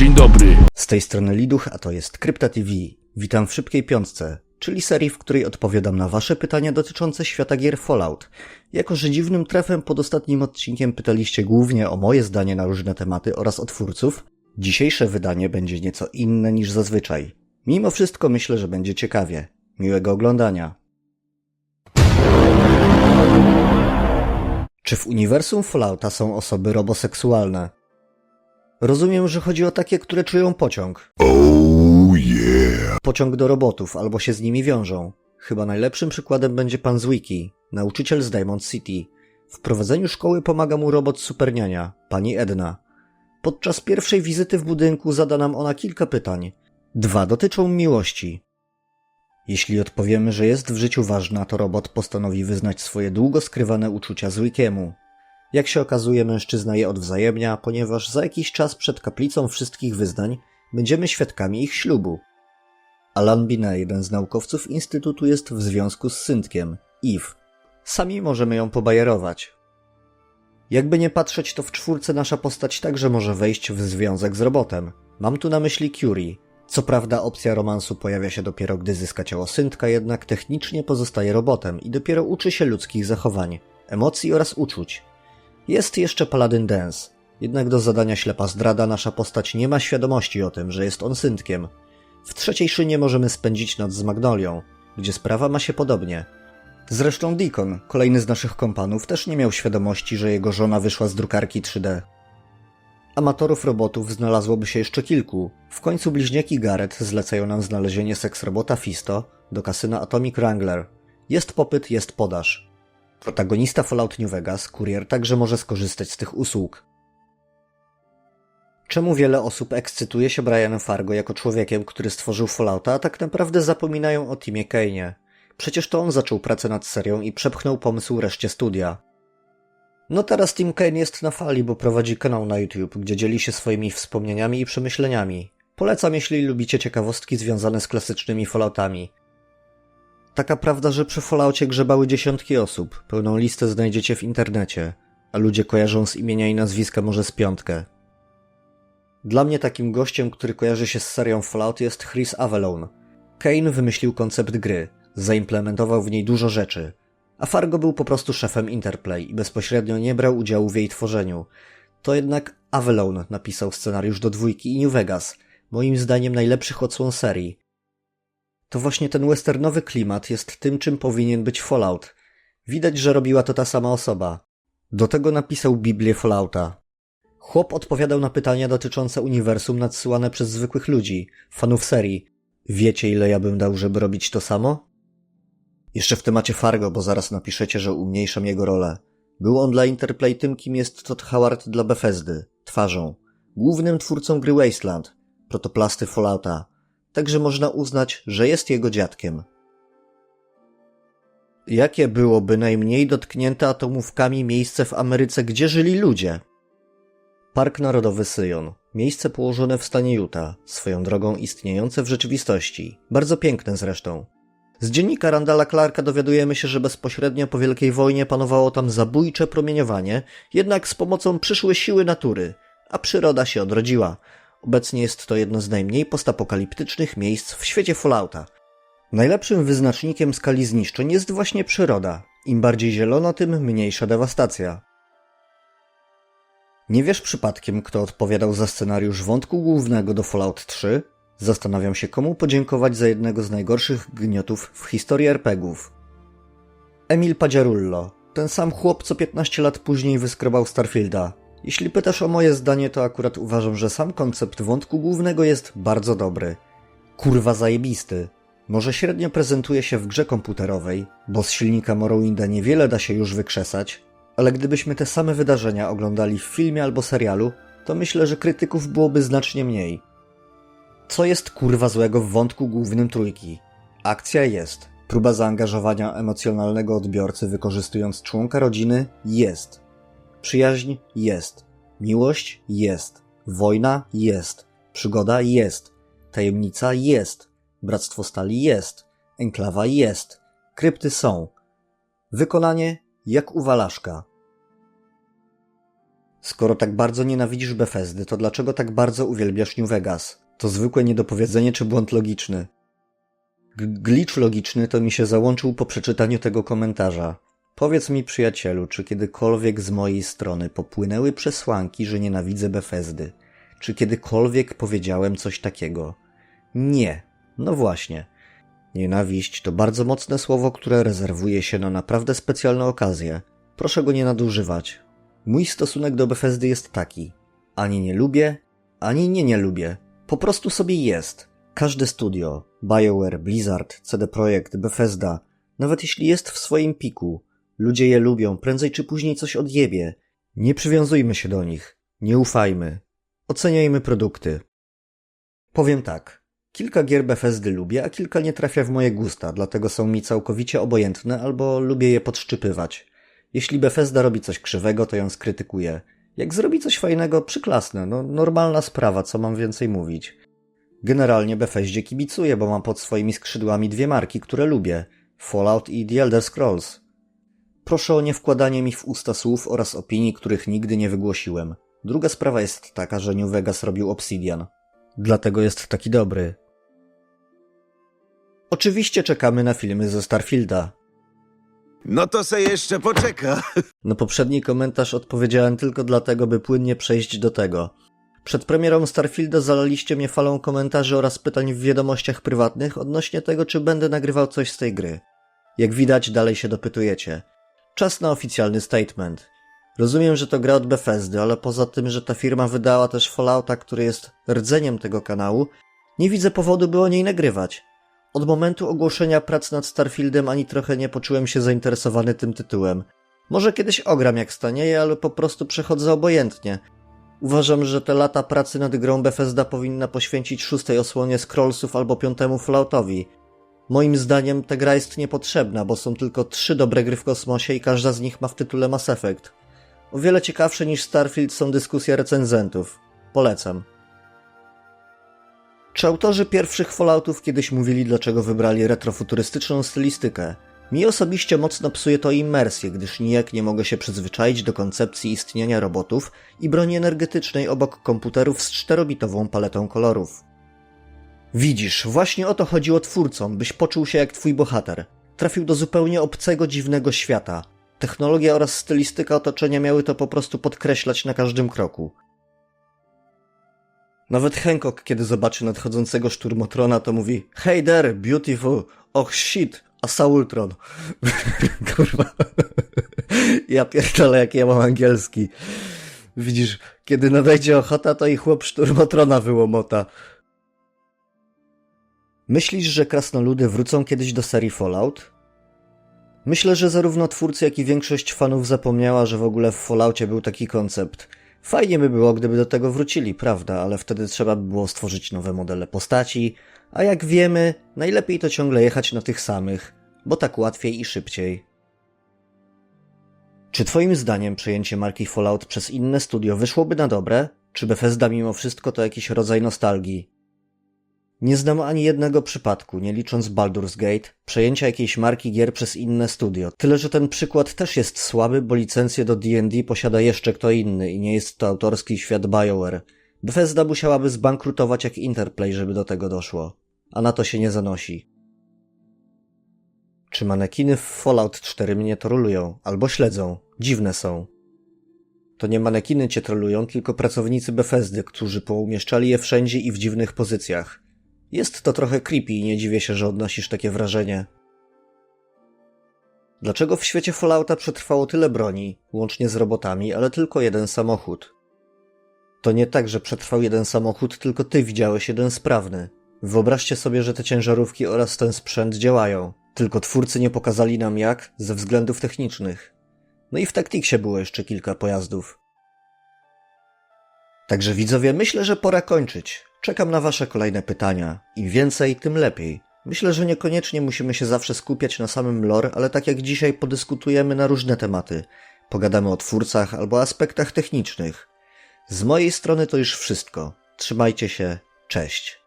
Dzień dobry. Z tej strony Liduch, a to jest Krypta TV. Witam w Szybkiej Piątce, czyli serii, w której odpowiadam na wasze pytania dotyczące świata gier Fallout. Jako, że dziwnym trafem pod ostatnim odcinkiem pytaliście głównie o moje zdanie na różne tematy oraz o twórców, dzisiejsze wydanie będzie nieco inne niż zazwyczaj. Mimo wszystko myślę, że będzie ciekawie. Miłego oglądania. Czy w uniwersum Fallouta są osoby roboseksualne? Rozumiem, że chodzi o takie, które czują pociąg. Pociąg do robotów albo się z nimi wiążą. Chyba najlepszym przykładem będzie pan z Wiki, nauczyciel z Diamond City. W prowadzeniu szkoły pomaga mu robot superniania, pani Edna. Podczas pierwszej wizyty w budynku zada nam ona kilka pytań. Dwa dotyczą miłości. Jeśli odpowiemy, że jest w życiu ważna, to robot postanowi wyznać swoje długo skrywane uczucia z Wikiemu. Jak się okazuje, mężczyzna je odwzajemnia, ponieważ za jakiś czas przed kaplicą wszystkich wyznań będziemy świadkami ich ślubu. Alan Binet, jeden z naukowców Instytutu, jest w związku z syntkiem, Eve. Sami możemy ją pobajerować. Jakby nie patrzeć, to w czwórce nasza postać także może wejść w związek z robotem. Mam tu na myśli Curie. Co prawda opcja romansu pojawia się dopiero gdy zyska ciało syntka, jednak technicznie pozostaje robotem i dopiero uczy się ludzkich zachowań, emocji oraz uczuć. Jest jeszcze Paladin Dance, jednak do zadania ślepa zdrada nasza postać nie ma świadomości o tym, że jest on syntkiem. W trzeciej szynie możemy spędzić noc z Magnolią, gdzie sprawa ma się podobnie. Zresztą Deacon, kolejny z naszych kompanów, też nie miał świadomości, że jego żona wyszła z drukarki 3D. Amatorów robotów znalazłoby się jeszcze kilku. W końcu bliźniaki Garrett zlecają nam znalezienie seksrobota Fisto do kasyna Atomic Wrangler. Jest popyt, jest podaż. Protagonista Fallout New Vegas, kurier, także może skorzystać z tych usług. Czemu wiele osób ekscytuje się Brianem Fargo jako człowiekiem, który stworzył Fallouta, a tak naprawdę zapominają o Timie Kane'ie? Przecież to on zaczął pracę nad serią i przepchnął pomysł reszcie studia. No teraz Tim Kane jest na fali, bo prowadzi kanał na YouTube, gdzie dzieli się swoimi wspomnieniami i przemyśleniami. Polecam, jeśli lubicie ciekawostki związane z klasycznymi Falloutami. Taka prawda, że przy Falloutie grzebały dziesiątki osób. Pełną listę znajdziecie w internecie, a ludzie kojarzą z imienia i nazwiska może z piątkę. Dla mnie takim gościem, który kojarzy się z serią Fallout jest Chris Avalon. Kane wymyślił koncept gry, zaimplementował w niej dużo rzeczy, a Fargo był po prostu szefem Interplay i bezpośrednio nie brał udziału w jej tworzeniu. To jednak Avalon napisał scenariusz do dwójki i New Vegas, moim zdaniem najlepszych odsłon serii. To właśnie ten westernowy klimat jest tym, czym powinien być Fallout. Widać, że robiła to ta sama osoba. Do tego napisał Biblię Fallouta. Chłop odpowiadał na pytania dotyczące uniwersum nadsyłane przez zwykłych ludzi, fanów serii. Wiecie, ile ja bym dał, żeby robić to samo? Jeszcze w temacie Fargo, bo zaraz napiszecie, że umniejszam jego rolę. Był on dla Interplay tym, kim jest Todd Howard dla Bethesdy, twarzą. Głównym twórcą gry Wasteland, protoplasty Fallouta. Także można uznać, że jest jego dziadkiem. Jakie byłoby najmniej dotknięte atomówkami miejsce w Ameryce, gdzie żyli ludzie? Park Narodowy Syjon. Miejsce położone w stanie Utah, swoją drogą istniejące w rzeczywistości. Bardzo piękne zresztą. Z dziennika Randala Clarka dowiadujemy się, że bezpośrednio po Wielkiej Wojnie panowało tam zabójcze promieniowanie, jednak z pomocą przyszły siły natury, a przyroda się odrodziła. Obecnie jest to jedno z najmniej postapokaliptycznych miejsc w świecie Fallouta. Najlepszym wyznacznikiem skali zniszczeń jest właśnie przyroda. Im bardziej zielono, tym mniejsza dewastacja. Nie wiesz przypadkiem, kto odpowiadał za scenariusz wątku głównego do Fallout 3? Zastanawiam się, komu podziękować za jednego z najgorszych gniotów w historii RPGów. Emil Padziarullo, ten sam chłop, co 15 lat później wyskrobał Starfielda. Jeśli pytasz o moje zdanie, to akurat uważam, że sam koncept wątku głównego jest bardzo dobry. Kurwa zajebisty. Może średnio prezentuje się w grze komputerowej, bo z silnika Morrowinda niewiele da się już wykrzesać, ale gdybyśmy te same wydarzenia oglądali w filmie albo serialu, to myślę, że krytyków byłoby znacznie mniej. Co jest kurwa złego w wątku głównym trójki? Akcja jest. Próba zaangażowania emocjonalnego odbiorcy wykorzystując członka rodziny jest. Przyjaźń jest. Miłość jest. Wojna jest. Przygoda jest. Tajemnica jest. Bractwo stali jest. Enklawa jest. Krypty są. Wykonanie jak u Walaszka. Skoro tak bardzo nienawidzisz Bethesdy, to dlaczego tak bardzo uwielbiasz New Vegas? To zwykłe niedopowiedzenie czy błąd logiczny? G glitch logiczny to mi się załączył po przeczytaniu tego komentarza. Powiedz mi, przyjacielu, czy kiedykolwiek z mojej strony popłynęły przesłanki, że nienawidzę Bethesdy? Czy kiedykolwiek powiedziałem coś takiego? Nie. No właśnie. Nienawiść to bardzo mocne słowo, które rezerwuje się na naprawdę specjalne okazje. Proszę go nie nadużywać. Mój stosunek do Bethesdy jest taki. Ani nie lubię, ani nie nie lubię. Po prostu sobie jest. Każde studio, BioWare, Blizzard, CD Projekt, Bethesda, nawet jeśli jest w swoim piku, ludzie je lubią, prędzej czy później coś odjebie. Nie przywiązujmy się do nich. Nie ufajmy. Oceniajmy produkty. Powiem tak. Kilka gier Bethesdy lubię, a kilka nie trafia w moje gusta, dlatego są mi całkowicie obojętne albo lubię je podszczypywać. Jeśli Bethesda robi coś krzywego, to ją skrytykuję. Jak zrobi coś fajnego, przyklasnę. No, normalna sprawa, co mam więcej mówić. Generalnie Bethesdzie kibicuję, bo mam pod swoimi skrzydłami dwie marki, które lubię. Fallout i The Elder Scrolls. Proszę o niewkładanie mi w usta słów oraz opinii, których nigdy nie wygłosiłem. Druga sprawa jest taka, że New Vegas robił Obsidian. Dlatego jest taki dobry. Oczywiście czekamy na filmy ze Starfielda. No to se jeszcze poczeka. Na poprzedni komentarz odpowiedziałem tylko dlatego, by płynnie przejść do tego. Przed premierą Starfielda zalaliście mnie falą komentarzy oraz pytań w wiadomościach prywatnych odnośnie tego, czy będę nagrywał coś z tej gry. Jak widać, dalej się dopytujecie. Czas na oficjalny statement. Rozumiem, że to gra od Bethesdy, ale poza tym, że ta firma wydała też Fallouta, który jest rdzeniem tego kanału, nie widzę powodu, by o niej nagrywać. Od momentu ogłoszenia prac nad Starfieldem ani trochę nie poczułem się zainteresowany tym tytułem. Może kiedyś ogram jak stanieje, ale po prostu przechodzę obojętnie. Uważam, że te lata pracy nad grą Bethesda powinna poświęcić szóstej osłonie Scrollsów albo piątemu Falloutowi. Moim zdaniem ta gra jest niepotrzebna, bo są tylko trzy dobre gry w kosmosie i każda z nich ma w tytule Mass Effect. O wiele ciekawsze niż Starfield są dyskusje recenzentów. Polecam. Czy autorzy pierwszych Falloutów kiedyś mówili, dlaczego wybrali retrofuturystyczną stylistykę? Mi osobiście mocno psuje to immersję, gdyż nijak nie mogę się przyzwyczaić do koncepcji istnienia robotów i broni energetycznej obok komputerów z czterobitową paletą kolorów. Widzisz, właśnie o to chodziło twórcom, byś poczuł się jak twój bohater. Trafił do zupełnie obcego, dziwnego świata. Technologia oraz stylistyka otoczenia miały to po prostu podkreślać na każdym kroku. Nawet Hancock, kiedy zobaczy nadchodzącego szturmotrona, to mówi Hey there, beautiful, oh shit, Asaultron. Kurwa. Ja pierdolę, jak ja mam angielski. Widzisz, kiedy nadejdzie ochota, to i chłop szturmotrona wyłomota. Myślisz, że krasnoludy wrócą kiedyś do serii Fallout? Myślę, że zarówno twórcy, jak i większość fanów zapomniała, że w ogóle w Falloutie był taki koncept. Fajnie by było, gdyby do tego wrócili, prawda, ale wtedy trzeba by było stworzyć nowe modele postaci, a jak wiemy, najlepiej to ciągle jechać na tych samych, bo tak łatwiej i szybciej. Czy twoim zdaniem przejęcie marki Fallout przez inne studio wyszłoby na dobre? Czy Bethesda mimo wszystko to jakiś rodzaj nostalgii? Nie znam ani jednego przypadku, nie licząc Baldur's Gate, przejęcia jakiejś marki gier przez inne studio. Tyle, że ten przykład też jest słaby, bo licencję do D&D posiada jeszcze kto inny i nie jest to autorski świat BioWare. Bethesda musiałaby zbankrutować jak Interplay, żeby do tego doszło. A na to się nie zanosi. Czy manekiny w Fallout 4 mnie trolują, albo śledzą? Dziwne są. To nie manekiny cię trolują, tylko pracownicy Bethesdy, którzy poumieszczali je wszędzie i w dziwnych pozycjach. Jest to trochę creepy i nie dziwię się, że odnosisz takie wrażenie. Dlaczego w świecie Fallouta przetrwało tyle broni, łącznie z robotami, ale tylko jeden samochód? To nie tak, że przetrwał jeden samochód, tylko ty widziałeś jeden sprawny. Wyobraźcie sobie, że te ciężarówki oraz ten sprzęt działają. Tylko twórcy nie pokazali nam jak, ze względów technicznych. No i w Tacticsie było jeszcze kilka pojazdów. Także widzowie, myślę, że pora kończyć. Czekam na wasze kolejne pytania. Im więcej, tym lepiej. Myślę, że niekoniecznie musimy się zawsze skupiać na samym lore, ale tak jak dzisiaj podyskutujemy na różne tematy. Pogadamy o twórcach albo aspektach technicznych. Z mojej strony to już wszystko. Trzymajcie się. Cześć.